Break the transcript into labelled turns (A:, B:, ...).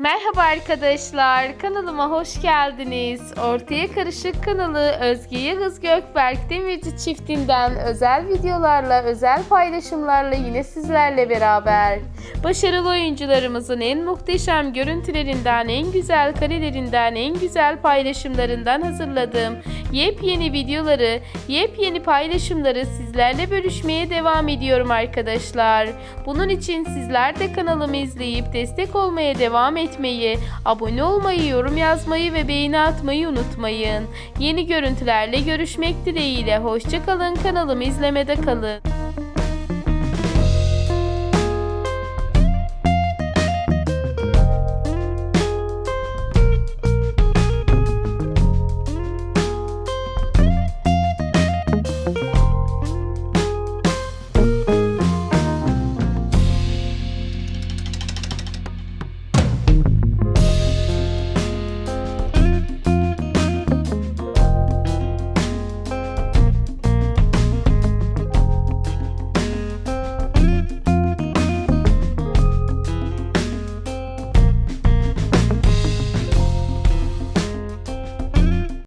A: Merhaba arkadaşlar, kanalıma hoş geldiniz. Ortaya Karışık kanalı Özge Yağız Gökberk Demirci çiftinden özel videolarla, özel paylaşımlarla yine sizlerle beraber. Başarılı oyuncularımızın en muhteşem görüntülerinden, en güzel karelerinden, en güzel paylaşımlarından hazırladığım yepyeni videoları, yepyeni paylaşımları sizlerle bölüşmeye devam ediyorum arkadaşlar. Bunun için sizler de kanalımı izleyip destek olmaya devam etmeyi, abone olmayı, yorum yazmayı ve beğeni atmayı unutmayın. Yeni görüntülerle görüşmek dileğiyle. Hoşçakalın kanalımı izlemede kalın.